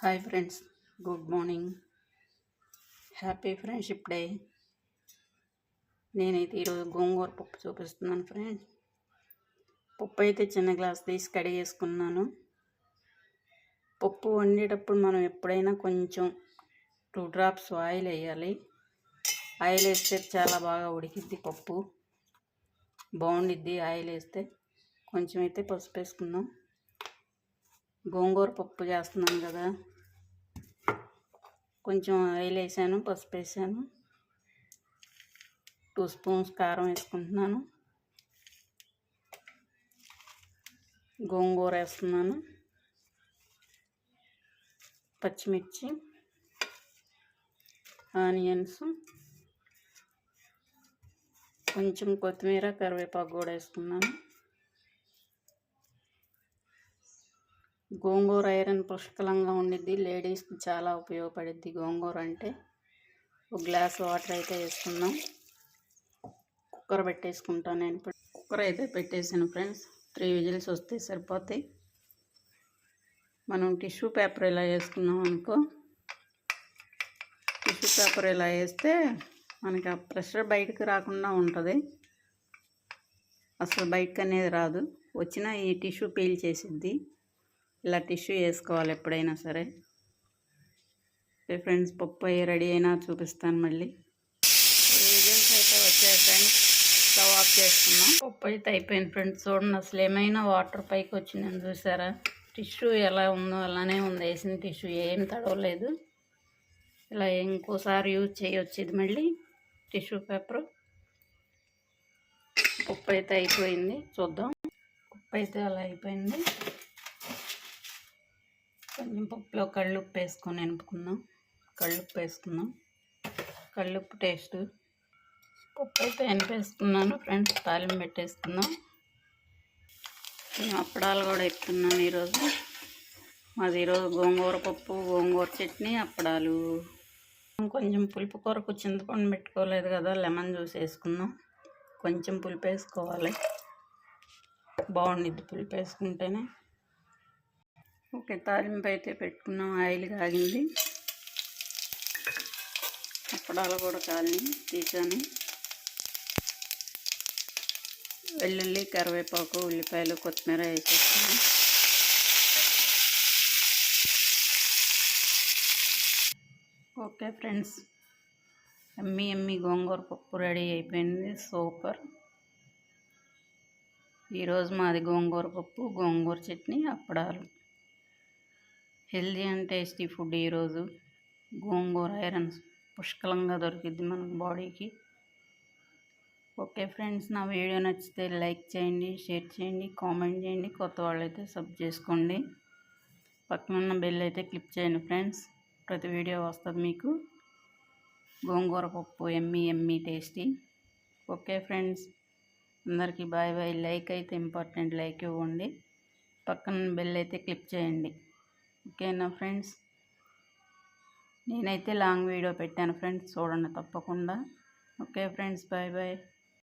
Hi friends good morning. Happy friendship day. నేనైతే ఈరోజు గోంగూర పప్పు చూపిస్తున్నాను ఫ్రెండ్స్. పప్పు అయితే చిన్న గ్లాస్ తీసి కడిగేసుకున్నాను పప్పు వండేటప్పుడు మనం ఎప్పుడైనా కొంచెం టూ డ్రాప్స్ ఆయిల్ వేయాలి. ఆయిల్ వేస్తే చాలా బాగా ఉడికిద్ది పప్పు. బాగుండిద్ది ఆయిల్ వేస్తే. కొంచెం అయితే పసుపు వేసుకుందాం. గోంగూర పప్పు చేస్తున్నాను కదా. కొంచెం ఆయిల్ వేసాను పసుపు వేసాను. టూ స్పూన్స్ కారం వేసుకుంటున్నాను. గోంగూర వేస్తున్నాను. పచ్చిమిర్చి ఆనియన్స్ కొంచెం కొత్తిమీర కరివేపాకు కూడా వేసుకున్నాను. గోంగూర ఐరన్ పుష్కలంగా ఉండిద్ది. లేడీస్కి చాలా ఉపయోగపడిద్ది గోంగూర అంటే. ఒక గ్లాస్ వాటర్ అయితే వేసుకుందాం. కుక్కర్ పెట్టేసుకుంటాను నేను కుక్కర్ అయితే పెట్టేసాను ఫ్రెండ్స్. త్రీ విజిల్స్ వస్తే సరిపోతాయి. మనం టిష్యూ పేపర్ ఇలా వేసుకున్నాం అనుకో. టిష్యూ పేపర్ ఇలా వేస్తే మనకి ఆ ప్రెషర్ బయటకు రాకుండా ఉంటుంది. అసలు బయటకు అనేది రాదు. వచ్చిన ఈ టిష్యూ పీల్ చేసిద్ది. ఇలా టిష్యూ వేసుకోవాలి ఎప్పుడైనా సరే. ఫ్రెండ్స్ పప్పు అయ్యి రెడీ అయినా చూపిస్తాను మళ్ళీ. రిజల్ట్స్ అయితే వచ్చాయి ఫ్రెండ్స్ స్టవ్ ఆఫ్ చేసుకున్నాం పప్పు అయితే అయిపోయింది ఫ్రెండ్స్. చూడండి అసలు ఏమైనా వాటర్ పైకి వచ్చిందని చూసారా? టిష్యూ ఎలా ఉందో అలానే ఉంది. వేసిన టిష్యూ ఏం తడవలేదు. ఇలా ఇంకోసారి యూజ్ చేయొచ్చు ఇది మళ్ళీ. Tissue paper. పప్పు అయితే అయిపోయింది. చూద్దాం. పప్పు అయితే అలా అయిపోయింది. పప్పులో కళ్ళుప్పు వేసుకొని నింపుకుందాం. కళ్ళుప్పు వేసుకుందాం. కళ్ళుప్పు టేస్ట్ పప్పు అయితే ఎనిపేసుకున్నాను ఫ్రెండ్స్. తాలింపు పెట్టేసుకుందాం. నేను అప్పడాలు కూడా ఎత్తున్నాను ఈరోజు. మాది ఈరోజు గోంగూర పప్పు గోంగూర చట్నీ అప్పడాలు. కొంచెం పులుపు కూరకు చింతపండు పెట్టుకోలేదు కదా లెమన్ జ్యూస్ వేసుకుందాం. కొంచెం పులుపు వేసుకోవాలి. బాగుండిద్ది పులుపు వేసుకుంటేనే. ఓకే తాలింపు అయితే పెట్టుకున్నాం ఆయిల్ కాగింది. అప్పడాలు కూడా కాలి తీసాను. వెల్లుల్లి కరివేపాకు ఉల్లిపాయలు కొత్తిమీర వేసేస్తాను ఓకే ఫ్రెండ్స్ ఎమ్మి ఎమ్మి గోంగూర పప్పు రెడీ అయిపోయింది సూపర్. ఈరోజు మాది గోంగూర పప్పు గోంగూర చట్నీ అప్పడాలు. హెల్దీ అండ్ టేస్టీ ఫుడ్ ఈరోజు గోంగూర ఐరన్ పుష్కలంగా దొరికిద్ది మన బాడీకి. ఓకే ఫ్రెండ్స్ నా వీడియో నచ్చితే లైక్ చేయండి షేర్ చేయండి కామెంట్ చేయండి కొత్త వాళ్ళైతే సబ్ చేసుకోండి. పక్కన ఉన్న బెల్ అయితే క్లిక్ చేయండి ఫ్రెండ్స్ ప్రతి వీడియో వస్తుంది మీకు. గోంగూర పప్పు ఎమ్మి ఎమ్మి టేస్టీ. ఓకే ఫ్రెండ్స్ అందరికీ బాయ్ బాయ్. లైక్ అయితే ఇంపార్టెంట్ లైక్ ఇవ్వండి. పక్కన బెల్ అయితే క్లిక్ చేయండి. ఓకేనా ఫ్రెండ్స్? నేనైతే లాంగ్ వీడియో పెట్టాను ఫ్రెండ్స్ చూడండి తప్పకుండా. Okay friends bye bye